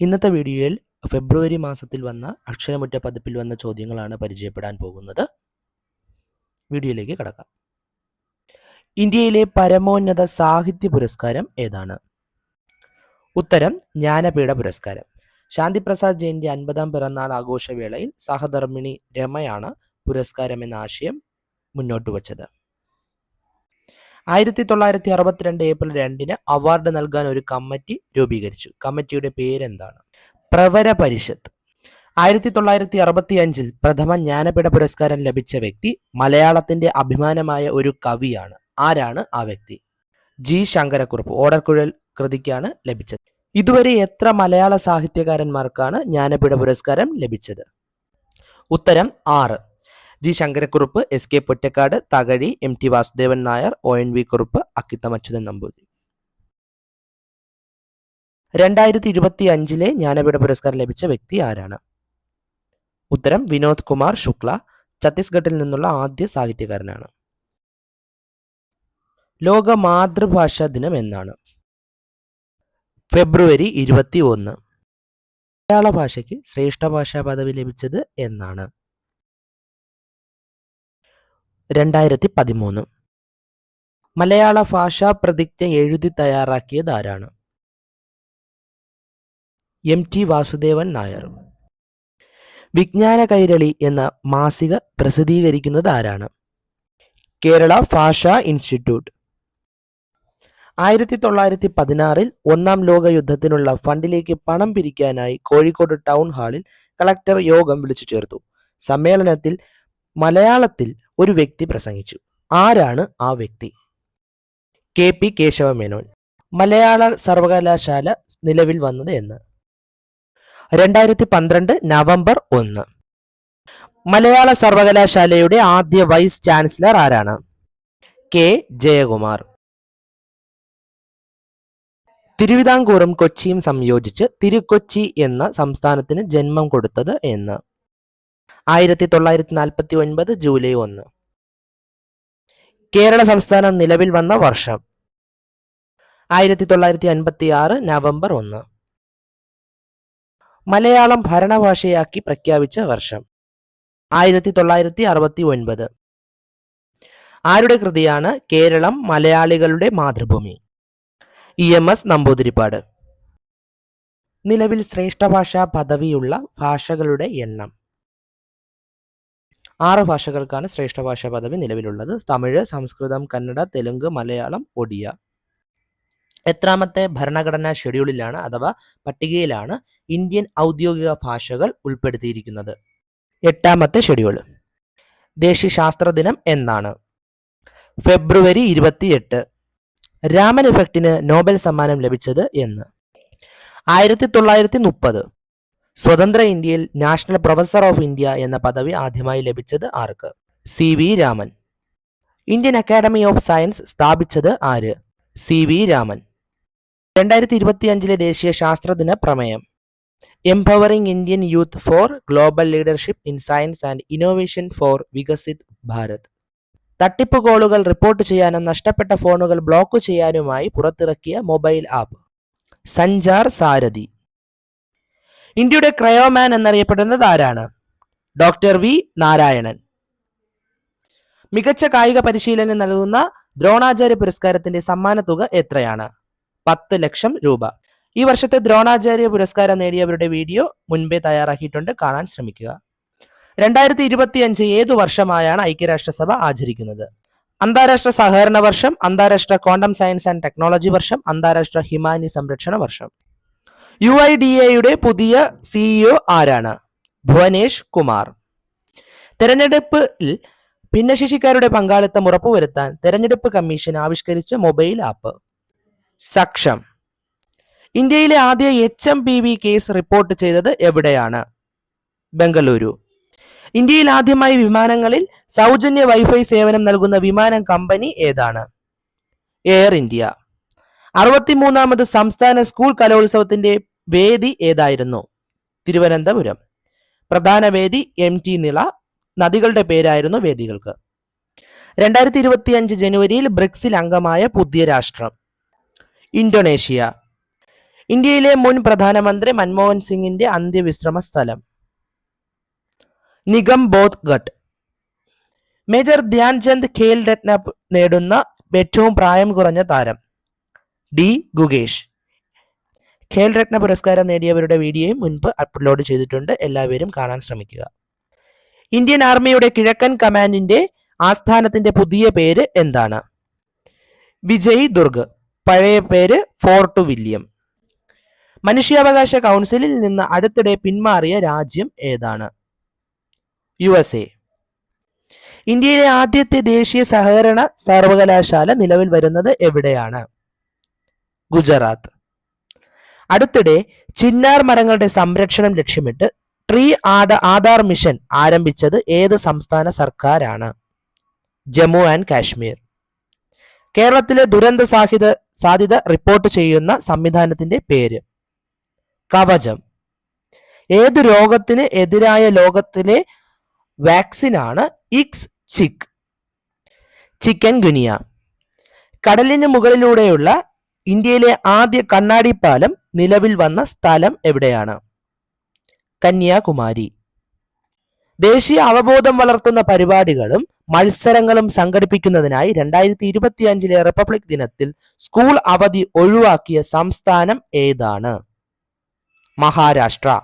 ഇന്നത്തെ വീഡിയോയിൽ ഫെബ്രുവരി മാസത്തിൽ വന്ന അക്ഷരമുറ്റ പതിപ്പിൽ വന്ന ചോദ്യങ്ങളാണ് പരിചയപ്പെടാൻ പോകുന്നത്. വീഡിയോയിലേക്ക് കടക്കാം. ഇന്ത്യയിലെ പരമോന്നത സാഹിത്യ പുരസ്കാരം ഏതാണ്? ഉത്തരം ജ്ഞാനപീഠ പുരസ്കാരം. ശാന്തിപ്രസാദ് ജയന്റെ അൻപതാം പിറന്നാൾ ആഘോഷവേളയിൽ സഹധർമ്മിണി രമയാണ് പുരസ്കാരം എന്ന ആശയം മുന്നോട്ട് വച്ചത് ആയിരത്തി തൊള്ളായിരത്തി അറുപത്തിരണ്ട് ഏപ്രിൽ രണ്ടിന് അവാർഡ് നൽകാൻ ഒരു കമ്മിറ്റി രൂപീകരിച്ചു. കമ്മിറ്റിയുടെ പേരെന്താണ്? പ്രവര പരിഷത്ത്. ആയിരത്തി തൊള്ളായിരത്തി അറുപത്തി അഞ്ചിൽ പ്രഥമ ജ്ഞാനപീഠ പുരസ്കാരം ലഭിച്ച വ്യക്തി മലയാളത്തിന്റെ അഭിമാനമായ ഒരു കവിയാണ്. ആരാണ് ആ വ്യക്തി? ജി. ശങ്കരക്കുറുപ്പ്. ഓടർക്കുഴൽ കൃതിക്കാണ് ലഭിച്ചത്. ഇതുവരെ എത്ര മലയാള സാഹിത്യകാരന്മാർക്കാണ് ജ്ഞാനപീഠ പുരസ്കാരം ലഭിച്ചത്? ഉത്തരം ആറ്. G Sankarakurup S K Pottekkatt Thakazhi M T Vasudevan Nair O N V Kurup Akkitham Achuthan Namboothiri. രണ്ടായിരത്തി ഇരുപത്തി അഞ്ചിലെ ജ്ഞാനപീഠ പുരസ്കാരം ലഭിച്ച വ്യക്തി ആരാണ്? ഉത്തരം വിനോദ് കുമാർ ശുക്ല ഛത്തീസ്ഗഡിൽ നിന്നുള്ള ആദ്യ സാഹിത്യകാരനാണ്. ലോക മാതൃഭാഷാ ദിനം എന്നാണ്. ഫെബ്രുവരി ഇരുപത്തി ഒന്ന് മലയാള ഭാഷയ്ക്ക് ശ്രേഷ്ഠ ഭാഷാ പദവി ലഭിച്ചത് എന്നാണ്. രണ്ടായിരത്തി പതിമൂന്ന് മലയാള ഭാഷാ പ്രതിജ്ഞ എഴുതി തയ്യാറാക്കിയത് ആരാണ്? M T Vasudevan Nair. വിജ്ഞാന കൈരളി എന്ന മാസിക പ്രസിദ്ധീകരിക്കുന്നത് ആരാണ്? കേരള ഭാഷാ ഇൻസ്റ്റിറ്റ്യൂട്ട്. ആയിരത്തി തൊള്ളായിരത്തി പതിനാറിൽ ഒന്നാം ലോക യുദ്ധത്തിനുള്ള ഫണ്ടിലേക്ക് പണം പിരിക്കാനായി കോഴിക്കോട് ടൗൺ ഹാളിൽ കളക്ടർ യോഗം വിളിച്ചു ചേർത്തു. സമ്മേളനത്തിൽ മലയാളത്തിൽ ഒരു വ്യക്തി പ്രസംഗിച്ചു. ആരാണ് ആ വ്യക്തി? K P Kesavamenon. മലയാള സർവകലാശാല നിലവിൽ വന്നത് എന്ന്. രണ്ടായിരത്തി പന്ത്രണ്ട് നവംബർ ഒന്ന്. മലയാള സർവകലാശാലയുടെ ആദ്യ വൈസ് ചാൻസലർ ആരാണ്? കെ. ജയകുമാർ. തിരുവിതാംകൂറും കൊച്ചിയും സംയോജിച്ച് തിരുക്കൊച്ചി എന്ന സംസ്ഥാനത്തിന് ജന്മം കൊടുത്തത് എന്ന്. ആയിരത്തി തൊള്ളായിരത്തി നാൽപ്പത്തി ഒൻപത് ജൂലൈ ഒന്ന്. കേരള സംസ്ഥാനം നിലവിൽ വന്ന വർഷം. ആയിരത്തി തൊള്ളായിരത്തി അൻപത്തി ആറ് നവംബർ ഒന്ന്. മലയാളം ഭരണഭാഷയാക്കി പ്രഖ്യാപിച്ച വർഷം. ആയിരത്തി തൊള്ളായിരത്തി അറുപത്തി ഒൻപത് ആരുടെ കൃതിയാണ് കേരളം മലയാളികളുടെ Mathrubhumi? E M S Namboothiripad. നിലവിൽ ശ്രേഷ്ഠ ഭാഷാ പദവിയുള്ള ഭാഷകളുടെ എണ്ണം. ആറ് ഭാഷകൾക്കാണ് ശ്രേഷ്ഠ ഭാഷാ പദവി നിലവിലുള്ളത്. തമിഴ് സംസ്കൃതം കന്നഡ തെലുങ്ക് മലയാളം ഒഡിയ എത്രാമത്തെ ഭരണഘടനാ ഷെഡ്യൂളിലാണ് അഥവാ പട്ടികയിലാണ് ഇന്ത്യൻ ഔദ്യോഗിക ഭാഷകൾ ഉൾപ്പെടുത്തിയിരിക്കുന്നത്. എട്ടാമത്തെ ഷെഡ്യൂൾ. ദേശീയ ശാസ്ത്ര ദിനം എന്നാണ്. ഫെബ്രുവരി ഇരുപത്തിയെട്ട്. രാമൻ ഇഫക്റ്റിന് നോബൽ സമ്മാനം ലഭിച്ചത് എന്ന്. ആയിരത്തി തൊള്ളായിരത്തി മുപ്പത് സ്വതന്ത്ര ഇന്ത്യയിൽ നാഷണൽ പ്രൊഫസർ ഓഫ് ഇന്ത്യ എന്ന പദവി ആദ്യമായി ലഭിച്ചത് ആർക്ക്? C V Raman. Indian academy of science സ്ഥാപിച്ചത് ആര്? C V Raman. രണ്ടായിരത്തി ഇരുപത്തി അഞ്ചിലെ ദേശീയ ശാസ്ത്രദിന പ്രമേയം. Empowering Indian youth for global leadership in science and innovation for Viksit Bharat തട്ടിപ്പ് കോളുകൾ റിപ്പോർട്ട് ചെയ്യാനും നഷ്ടപ്പെട്ട ഫോണുകൾ ബ്ലോക്ക് ചെയ്യാനുമായി പുറത്തിറക്കിയ മൊബൈൽ ആപ്പ്. സഞ്ചാർ സാരഥി. ഇന്ത്യയുടെ ക്രയോമാൻ എന്നറിയപ്പെടുന്നത് ആരാണ്? Doctor V Narayanan. മികച്ച കായിക പരിശീലനം നൽകുന്ന ദ്രോണാചാര്യ പുരസ്കാരത്തിന്റെ സമ്മാന തുക എത്രയാണ്? പത്ത് ലക്ഷം രൂപ. ഈ വർഷത്തെ ദ്രോണാചാര്യ പുരസ്കാരം നേടിയവരുടെ വീഡിയോ മുൻപേ തയ്യാറാക്കിയിട്ടുണ്ട്. കാണാൻ ശ്രമിക്കുക. രണ്ടായിരത്തി ഇരുപത്തി അഞ്ച് ഏതു വർഷമായാണ് ഐക്യരാഷ്ട്രസഭ ആചരിക്കുന്നത്? അന്താരാഷ്ട്ര സഹകരണ വർഷം അന്താരാഷ്ട്ര ക്വാണ്ടം സയൻസ് ആൻഡ് ടെക്നോളജി വർഷം അന്താരാഷ്ട്ര ഹിമാനി സംരക്ഷണ വർഷം. യു ഐ ഡി എയുടെ പുതിയ സിഇഒ ആരാണ്? ഭുവനേഷ് കുമാർ. തെരഞ്ഞെടുപ്പിൽ ഭിന്നശേഷിക്കാരുടെ പങ്കാളിത്തം ഉറപ്പുവരുത്താൻ തെരഞ്ഞെടുപ്പ് കമ്മീഷൻ ആവിഷ്കരിച്ച മൊബൈൽ ആപ്പ്. സക്ഷം. ഇന്ത്യയിലെ ആദ്യ H M P V case report ചെയ്തത് എവിടെയാണ്? ബംഗളൂരു. ഇന്ത്യയിൽ ആദ്യമായി വിമാനങ്ങളിൽ സൗജന്യ വൈഫൈ സേവനം നൽകുന്ന വിമാനം കമ്പനി ഏതാണ്? Air India. അറുപത്തിമൂന്നാമത് സംസ്ഥാന സ്കൂൾ കലോത്സവത്തിന്റെ വേദി ഏതായിരുന്നു? തിരുവനന്തപുരം. പ്രധാന വേദി എം ടി നിള. നദികളുടെ പേരായിരുന്നു വേദികൾക്ക്. രണ്ടായിരത്തി ഇരുപത്തി അഞ്ച് ജനുവരിയിൽ ബ്രിക്സിൽ അംഗമായ പുതിയ രാഷ്ട്രം. ഇന്തോനേഷ്യ. ഇന്ത്യയിലെ മുൻ പ്രധാനമന്ത്രി മൻമോഹൻ സിംഗിന്റെ അന്ത്യവിശ്രമ സ്ഥലം. നിഗംബോധ് ഘട്ട് മേജർ ധ്യാൻചന്ദ് ഖേൽ രത്ന നേടുന്ന ഏറ്റവും പ്രായം കുറഞ്ഞ താരം. ഡി. ഗുഗേഷ് ഖേൽ രത്ന പുരസ്കാരം നേടിയവരുടെ വീഡിയോയും മുൻപ് അപ്ലോഡ് ചെയ്തിട്ടുണ്ട്. എല്ലാവരും കാണാൻ ശ്രമിക്കുക. ഇന്ത്യൻ ആർമിയുടെ കിഴക്കൻ കമാൻഡിന്റെ ആസ്ഥാനത്തിന്റെ പുതിയ പേര് എന്താണ്? വിജയ് ദുർഗ്. പഴയ പേര് ഫോർട്ട് വില്യം. മനുഷ്യാവകാശ കൗൺസിലിൽ നിന്ന് അടുത്തിടെ പിന്മാറിയ രാജ്യം ഏതാണ്? യു എസ് എ ഇന്ത്യയിലെ ആദ്യത്തെ ദേശീയ സഹകരണ സർവകലാശാല നിലവിൽ വരുന്നത് എവിടെയാണ്? ഗുജറാത്ത്. അടുത്തിടെ ചിന്നാർ മരങ്ങളുടെ സംരക്ഷണം ലക്ഷ്യമിട്ട് ട്രീ ആഡ ആധാർ മിഷൻ ആരംഭിച്ചത് ഏത് സംസ്ഥാന സർക്കാരാണ്? ജമ്മു ആൻഡ് കാശ്മീർ. കേരളത്തിലെ ദുരന്ത സാഹിത സാധ്യത റിപ്പോർട്ട് ചെയ്യുന്ന സംവിധാനത്തിന്റെ പേര്. കവചം. ഏത് രോഗത്തിന് എതിരായ ലോകത്തിലെ വാക്സിനാണ് ഇക്സ് ചിക്? Chikungunya. കടലിന് മുകളിലൂടെയുള്ള ഇന്ത്യയിലെ ആദ്യ കണ്ണാടി പാലം നിലവിൽ വന്ന സ്ഥലം എവിടെയാണ്? കന്യാകുമാരി. ദേശീയ അവബോധം വളർത്തുന്ന പരിപാടികളും മത്സരങ്ങളും സംഘടിപ്പിക്കുന്നതിനായി രണ്ടായിരത്തി ഇരുപത്തിയഞ്ചിലെ റിപ്പബ്ലിക് ദിനത്തിൽ സ്കൂൾ അവധി ഒഴിവാക്കിയ സംസ്ഥാനം ഏതാണ്? മഹാരാഷ്ട്ര.